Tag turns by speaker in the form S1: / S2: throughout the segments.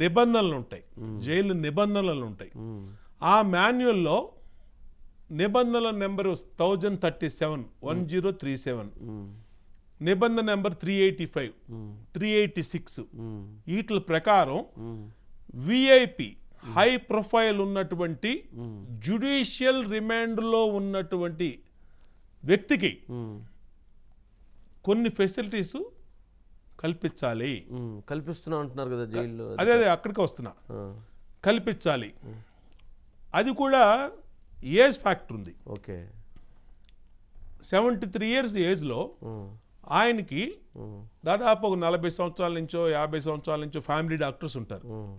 S1: నిబంధనలు ఉంటాయి. జైలు నిబంధనలు ఉంటాయి. ఆ మాన్యువల్లో నిబంధనల number thousand thirty seven one zero three seven. నిబంధన number three eighty five three eighty six. వీటి ప్రకారం విఐపి హై ప్రొఫైల్ ఉన్నటువంటి జ్యుడిషియల్ రిమాండ్లో ఉన్నటువంటి వ్యక్తికి కొన్ని ఫెసిలిటీస్ కల్పించాలి.
S2: కల్పిస్తున్నా అంటున్నారు కదా జైల్లో
S1: అదే అదే అక్కడికి వస్తున్నా. కల్పించాలి. అది కూడా ఏజ్ ఫ్యాక్టర్ ఉంది.
S2: ఓకే.
S1: సెవెంటీ త్రీ ఇయర్స్ ఏజ్లో ఆయనకి దాదాపు ఒక నలభై సంవత్సరాల నుంచో యాభై సంవత్సరాల నుంచో ఫ్యామిలీ డాక్టర్స్ ఉంటారు.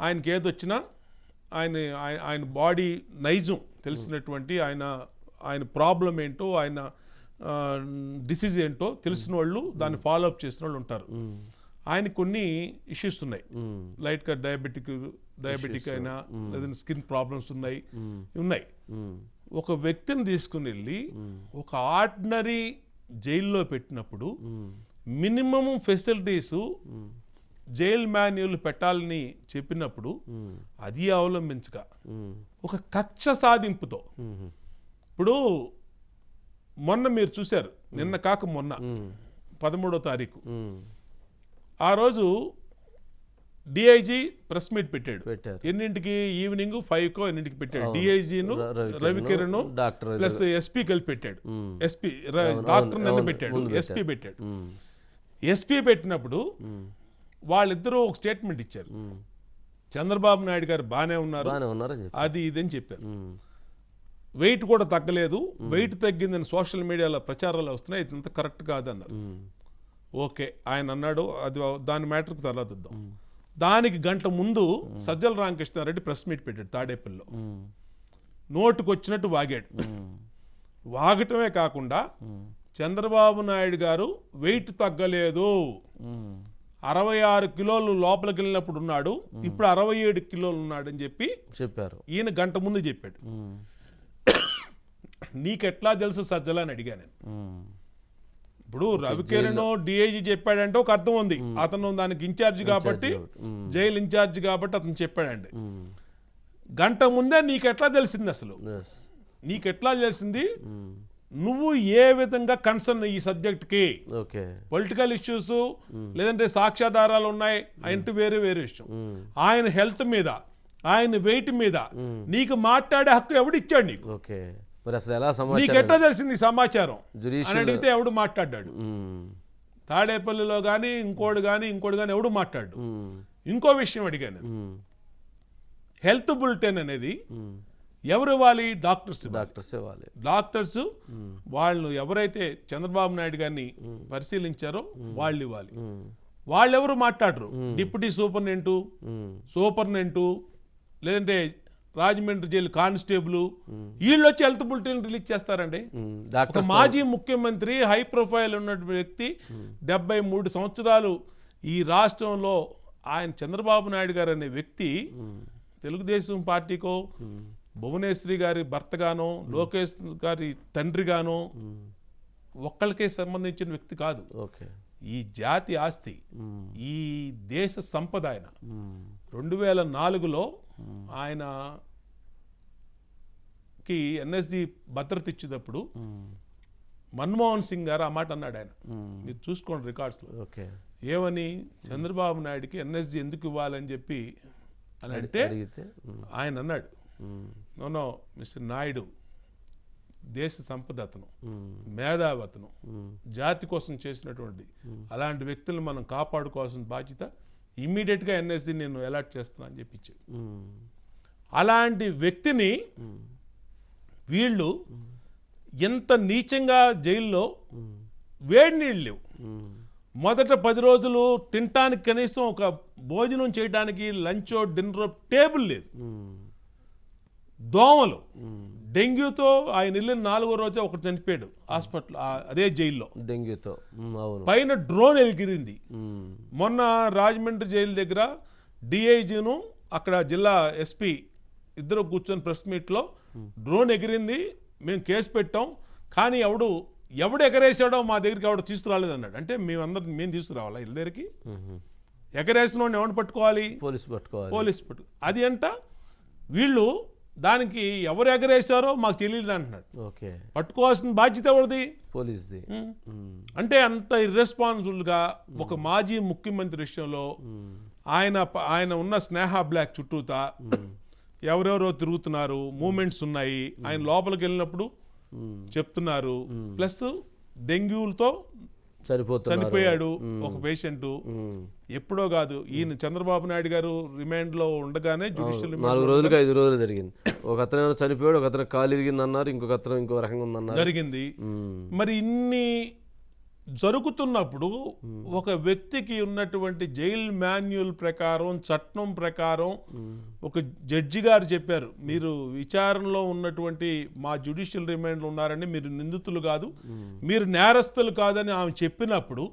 S1: ఆయనకి ఏదొచ్చినా ఆయన- ఆయన బాడీ నైజం తెలిసినటువంటి ఆయన ఆయన ప్రాబ్లం ఏంటో ఆయన డిసీజ్ ఏంటో తెలిసిన వాళ్ళు దాన్ని ఫాలో అప్ చేసిన వాళ్ళు ఉంటారు.
S2: ఉమ్,
S1: ఆయనకి కొన్ని ఇష్యూస్ ఉన్నాయి. లైట్గా డయాబెటిక్ డయాబెటిక్ అయినా లేదంటే స్కిన్ ప్రాబ్లమ్స్ ఉన్నాయి. ఉన్నాయి.
S2: ఉమ్,
S1: ఒక వ్యక్తిని తీసుకుని వెళ్ళి ఒక ఆర్డినరీ జైల్లో పెట్టినప్పుడు మినిమం ఫెసిలిటీస్ జైల్ మాన్యువల్ పెట్టాలని చెప్పినప్పుడు అది అవలంబించక. ఒక కక్ష సాధింపుతో
S2: ఉమ్,
S1: ఇప్పుడు మొన్న మీరు చూశారు. నిన్న కాక మొన్న. పదమూడో తారీఖు. ఆ రోజు డిఐజీ ప్రెస్ మీట్ పెట్టాడు. ఎన్నింటికి ఈవినింగ్ ఫైవ్ కో ఎన్నింటికి పెట్టాడు. డిఐజీను
S2: రవికిరణ్, డాక్టర్
S1: ప్లస్ ఎస్పీ కలిపి పెట్టాడు. ఎస్పీ డాక్టర్ నన్ను పెట్టాడు. ఎస్పీ పెట్టాడు. ఎస్పీ పెట్టినప్పుడు వాళ్ళిద్దరూ ఒక స్టేట్మెంట్ ఇచ్చారు. చంద్రబాబు నాయుడు గారు బాగానే ఉన్నారు. అది ఇదని చెప్పారు. వెయిట్ కూడా తగ్గలేదు. వెయిట్ తగ్గిందని సోషల్ మీడియాలో ప్రచారాలు వస్తున్నాయి. ఇంత కరెక్ట్ కాదన్నారు ఓకే ఆయన అన్నాడు అది దాని మ్యాటర్కి తర్వాత ఇద్దాం దానికి గంట ముందు సజ్జల రామకృష్ణారెడ్డి ప్రెస్ మీట్ పెట్టాడు తాడేపల్లిలో.
S2: ఉమ్,
S1: నోటుకు వచ్చినట్టు వాగాడు వాగటమే కాకుండా చంద్రబాబు నాయుడు గారు వెయిట్ తగ్గలేదు. అరవై ఆరు కిలోలు లోపలికి వెళ్ళినప్పుడు ఉన్నాడు. ఇప్పుడు అరవై ఏడు కిలోలు ఉన్నాడని చెప్పి
S2: చెప్పారు.
S1: ఈయన గంట ముందు చెప్పాడు. నీకెట్లా తెలుసు సజ్జల అని అడిగా నేను. ఇప్పుడు రవికిరణ్ డిఐజీ చెప్పాడంటే ఒక అర్థం ఉంది. అతను దానికి ఇన్ఛార్జ్ కాబట్టి జైలు ఇన్ఛార్జ్ కాబట్టి అతను చెప్పాడండి. గంట ముందే నీకెట్లా తెలిసింది అసలు? నీకెట్లా తెలిసింది? నువ్వు ఏ విధంగా కన్సర్న్ ఈ సబ్జెక్ట్కి పొలిటికల్ ఇష్యూస్ లేదంటే సాక్ష్యాధారాలు ఉన్నాయి అంటే వేరే వేరే విషయం.
S2: ఉమ్,
S1: ఆయన హెల్త్ మీద ఆయన వెయిట్ మీద నీకు మాట్లాడే హక్కు ఎవడిచ్చాడు నీకు?
S2: ఓకే. మరి అసలు ఎలా సమాచారం?
S1: తెలిసింది సమాచారం? అని అడిగితే ఎవడు మాట్లాడాడు తాడేపల్లిలో కానీ ఇంకోటి కానీ ఇంకోటి కానీ ఎవడు మాట్లాడు ఇంకో విషయం అడిగాను. హెల్త్ బులెటిన్ అనేది ఎవరు ఇవ్వాలి? డాక్టర్స్.
S2: డాక్టర్స్ ఇవ్వాలి.
S1: డాక్టర్స్ వాళ్ళు ఎవరైతే చంద్రబాబు నాయుడు గారిని పరిశీలించారో వాళ్ళు ఇవ్వాలి.
S2: ఉమ్,
S1: వాళ్ళు ఎవరు మాట్లాడరు డిప్యూటీ సూపరింటెండెంట్
S2: ఉమ్,
S1: సూపరింటెండెంట్ లేదంటే రాజమండ్రి జైలు కానిస్టేబుల్ వీళ్ళు వచ్చి హెల్త్ బులెటిన్ రిలీజ్ చేస్తారండి. ఒక మాజీ ముఖ్యమంత్రి హై ప్రొఫైల్ ఉన్న వ్యక్తి డెబ్బై మూడు సంవత్సరాలు ఈ రాష్ట్రంలో ఆయన చంద్రబాబు నాయుడు గారు అనే వ్యక్తి తెలుగుదేశం పార్టీకో భువనేశ్వరి గారి భర్తగానో లోకేష్ గారి తండ్రిగానో ఒక్కళ్ళకే సంబంధించిన వ్యక్తి కాదు.
S2: ఓకే.
S1: ఈ జాతి ఆస్తి ఈ దేశ సంపద ఆయన. రెండు వేల నాలుగులో ఆయన కి ఎన్ఎస్డి భద్రత ఇచ్చేటప్పుడు మన్మోహన్ సింగ్ గారు ఆ మాట అన్నాడు ఆయన. మీరు చూసుకోండి రికార్డ్స్లో.
S2: ఓకే.
S1: ఏమని? చంద్రబాబు నాయుడుకి ఎన్ఎస్జి ఎందుకు ఇవ్వాలని చెప్పి అని అంటే ఆయన అన్నాడు. నోనో మిస్టర్ నాయుడు దేశ సంపద అతను మేధావి అతను జాతి కోసం చేసినటువంటి అలాంటి వ్యక్తులను మనం కాపాడుకోవాల్సిన బాధ్యత ఇమ్మీడియట్గా ఎన్ఎస్డి నేను అలాట్ చేస్తున్నా అని చెప్పి ఇచ్చాడు
S2: ఉమ్,
S1: అలాంటి వ్యక్తిని వీళ్ళు ఎంత నీచంగా జైల్లో వేడి నీళ్ళు లేవు. మొదట పది రోజులు తినటానికి కనీసం ఒక భోజనం చేయడానికి లంచో డిన్నర్ టేబుల్ లేదు. దోమలు. డెంగ్యూతో ఆయన వెళ్ళిన నాలుగో రోజే ఒకటి చనిపోయాడు హాస్పిటల్ అదే జైల్లో.
S2: డెంగ్యూతో. అవును.
S1: పైన డ్రోన్ ఎగిరింది.
S2: ఉమ్,
S1: మొన్న రాజమండ్రి జైలు దగ్గర డిఐజీను అక్కడ జిల్లా ఎస్పీ ఇద్దరు కూర్చొని ప్రెస్ మీట్లో డ్రోన్ ఎగిరింది మేము కేసు పెట్టాం కానీ ఎవడు ఎవడు ఎగరేసాడో మా దగ్గరికి ఎవడు తీసుకురాలేదు అన్నాడు. అంటే మేమందరం మేము తీసుకురావాలా వీళ్ళ దగ్గరికి? ఎగరేసిన వాడిని పట్టుకోవాలి?
S2: పోలీసు పట్టుకోవాలి.
S1: పోలీస్ పట్టు అది అంట వీళ్ళు దానికి ఎవరు ఎగరేశారో మాకు తెలియదు అంటున్నాడు.
S2: ఓకే.
S1: పట్టుకోవాల్సిన బాధ్యత ఎవరిది?
S2: పోలీస్ది.
S1: అంటే అంత ఇర్రెస్పాన్సిబుల్గా ఒక మాజీ ముఖ్యమంత్రి విషయంలో ఆయన ఆయన ఉన్న స్నేహ బ్లాక్ చుట్టూత ఎవరెవరో తిరుగుతున్నారు మూమెంట్స్ ఉన్నాయి. ఆయన లోపలికి వెళ్ళినప్పుడు. చెప్తున్నారు. ప్లస్ డెంగ్యూలతో చనిపోయాడు ఒక పేషెంట్. ఎప్పుడో కాదు ఈయన చంద్రబాబు నాయుడు గారు రిమాండ్లో ఉండగానే జ్యుడిషియల్
S2: నాలుగు రోజులకి ఐదు రోజులు జరిగింది. ఒక అతను ఏమైనా చనిపోయాడు ఒక అతను కాలు ఇరిగింది అన్నారు ఇంకొక అతను ఇంకో రకంగా ఉందన్నారు.
S1: జరిగింది. మరి ఇన్ని జరుగుతున్నప్పుడు ఒక వ్యక్తికి ఉన్నటువంటి జైల్ మాన్యువల్ ప్రకారం చట్టం ప్రకారం ఒక జడ్జి గారు చెప్పారు మీరు విచారణలో ఉన్నటువంటి మా జ్యుడిషియల్ రిమాండ్లో ఉన్నారని మీరు నిందితులు కాదు మీరు నేరస్తులు కాదని ఆమె చెప్పినప్పుడు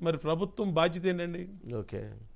S1: మరి ప్రభుత్వం బాధ్యత ఏంటండి?
S2: ఓకే.